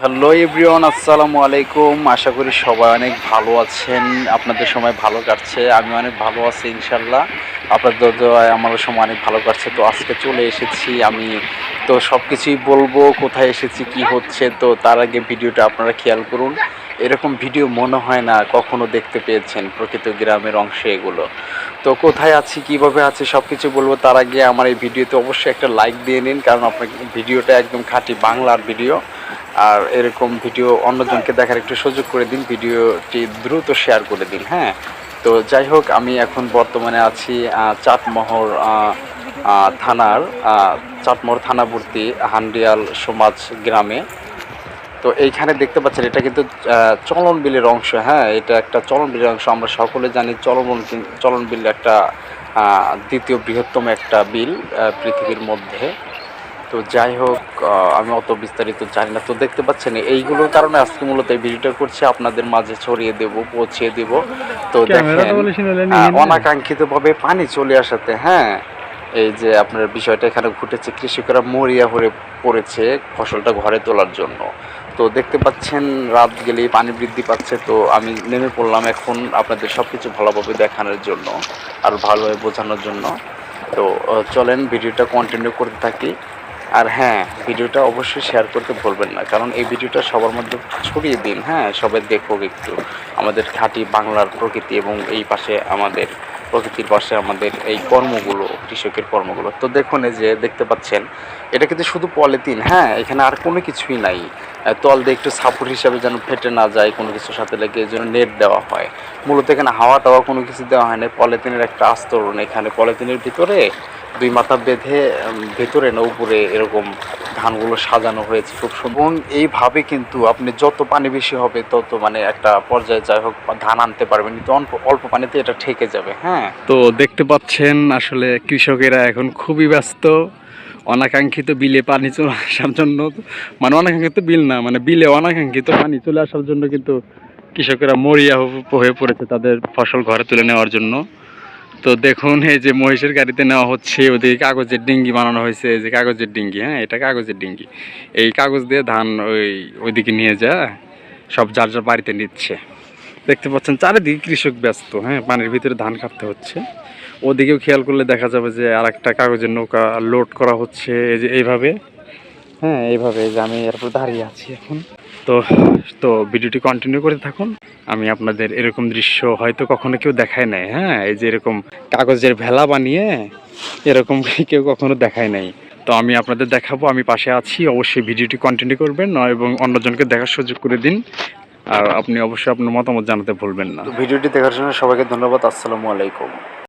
Hello everyone আসসালামু আলাইকুম আশা করি সবাই অনেক ভালো আছেন। আপনাদের সময় ভালো কাটছে। আমি অনেক ভালো আছি ইনশাল্লাহ আপনাদের আমারও সময় অনেক ভালো কাটছে। তো আজকে চলে এসেছি আমি। তো সব কিছুই বলব, কোথায় এসেছি, কি হচ্ছে, তো তার আগে ভিডিওটা আপনারা খেয়াল করুন। এরকম ভিডিও মনে হয় না কখনো দেখতে পেয়েছেন প্রকৃত গ্রামের অংশে এগুলো। তো কোথায় আছি, কীভাবে আছি সব কিছু বলব। তার আগে আমার এই ভিডিওতে অবশ্যই একটা লাইক দিয়ে নিন, কারণ আপনার ভিডিওটা একদম খাঁটি বাংলার ভিডিও। আর এরকম ভিডিও অন্যজনকে দেখার একটু সুযোগ করে দিন, ভিডিওটি দ্রুত শেয়ার করে দিন হ্যাঁ? তো যাই হোক, আমি এখন বর্তমানে আছি চাটমোহর থানার চাটমোহর থানাবর্তী হান্ডিয়াল সমাজ গ্রামে। তো এইখানে দেখতে পাচ্ছেন, এটা কিন্তু চলন বিলের অংশ হ্যাঁ? এটা একটা চলন বিলের অংশ, আমরা সকলে জানি চলন চলন বিল একটা দ্বিতীয় বৃহত্তম একটা বিল পৃথিবীর মধ্যে। তো যাই হোক আমি অত বিস্তারিত জানি না। তো দেখতে পাচ্ছেন এইগুলোর কারণে আজকে মূলত এই ভিডিওটা করছি। আপনাদের মাঝে ছড়িয়ে দেব পৌঁছে দেব। তো দেখেন আহ, অনাকাঙ্ক্ষিতভাবে পানি চলে আসাতে হ্যাঁ? এই যে আপনার বিষয়টা এখানে ঘটেছে কৃষকরা মরিয়া হয়ে পড়েছে ফসলটা ঘরে তোলার জন্য। তো দেখতে পাচ্ছেন রাত গেলেই পানি বৃদ্ধি পাচ্ছে। তো আমি নেমে পড়লাম এখন আপনাদের সব কিছু ভালোভাবে দেখানোর জন্য আর ভালোভাবে বোঝানোর জন্য। তো চলেন ভিডিওটা কন্টিনিউ করতে থাকি। আর হ্যাঁ ভিডিওটা অবশ্যই শেয়ার করতে ভুলবেন না, কারণ এই ভিডিওটা সবার মধ্যে ছড়িয়ে দিন হ্যাঁ সবাই দেখুক একটু। আমাদের খাঁটি বাংলার প্রকৃতি এবং এই পাশে আমাদের, প্রকৃতির পাশে আমাদের এই কর্মগুলো, কৃষকের কর্মগুলো। তো দেখুন এই যে দেখতে পাচ্ছেন, এটা কিন্তু শুধু পলিথিন হ্যাঁ এখানে আর কোনো কিছুই নাই। তল দিয়ে একটু সাপোর্ট হিসাবে যেন ফেটে না যায়, কোনো কিছুর সাথে লেগে জন্য নেট দেওয়া হয়। মূলত এখানে হাওয়া টাওয়া কোনো কিছু দেওয়া হয় না, পলিথিনের একটা আস্তরণ এখানে। পলিথিনের ভিতরে দুই মাথা বেঁধে ভেতরে না উপরে এরকম ধানগুলো সাজানো হয়েছে খুব এবং এইভাবে কিন্তু আপনি যত পানি বেশি হবে, তত মানে একটা পর্যায়ে যাই হোক ধান আনতে পারবেন, কিন্তু অল্প অল্প পানিতে এটা ঠেকে যাবে হ্যাঁ। তো দেখতে পাচ্ছেন, আসলে কৃষকেরা এখন খুবই ব্যস্ত। অনাকাঙ্ক্ষিত বিলে পানি চলে আসার জন্য মানে অনাকাঙ্ক্ষিত বিল না মানে বিলে অনাকাঙ্ক্ষিত পানি চলে আসার জন্য কিন্তু কৃষকেরা মরিয়া হয়ে পড়েছে তাদের ফসল ঘরে তুলে নেওয়ার জন্য। তো দেখুন, এই যে মহিষের গাড়িতে নেওয়া হচ্ছে, ওদিকে কাগজের ডিঙ্গি বানানো হয়েছে, এই যে কাগজের ডিঙ্গি হ্যাঁ এটা কাগজের ডিঙ্গি। এই কাগজ দিয়ে ধান ওই, ওইদিকে নিয়ে যা, সব যার যার বাড়িতে নিচ্ছে। দেখতে পাচ্ছেন, চারিদিকে কৃষক ব্যস্ত হ্যাঁ পানির ভিতরে ধান কাটতে হচ্ছে। ওদিকেও খেয়াল করলে দেখা যাবে যে আর একটা কাগজের নৌকা লোড করা হচ্ছে, এই যে এইভাবে। হ্যাঁ এইভাবে যে আমি এরপর দাঁড়িয়ে আছি এখন। তো তো ভিডিওটি কন্টিনিউ করে থাকুন। আমি আপনাদের এরকম দৃশ্য হয়তো কখনো কেউ দেখায় নাই হ্যাঁ? এই যে এরকম কাগজের ভেলা বানিয়ে এরকম কেউ কখনো দেখায় নাই। তো আমি আপনাদের দেখাবো, আমি পাশে আছি, অবশ্যই ভিডিওটি কন্টিনিউ করবেন এবং অন্যজনকে দেখার সুযোগ করে দিন। আর আপনি অবশ্যই আপনার মতামত জানাতে ভুলবেন না। ভিডিওটি দেখার জন্য সবাইকে ধন্যবাদ, আসসালামু আলাইকুম।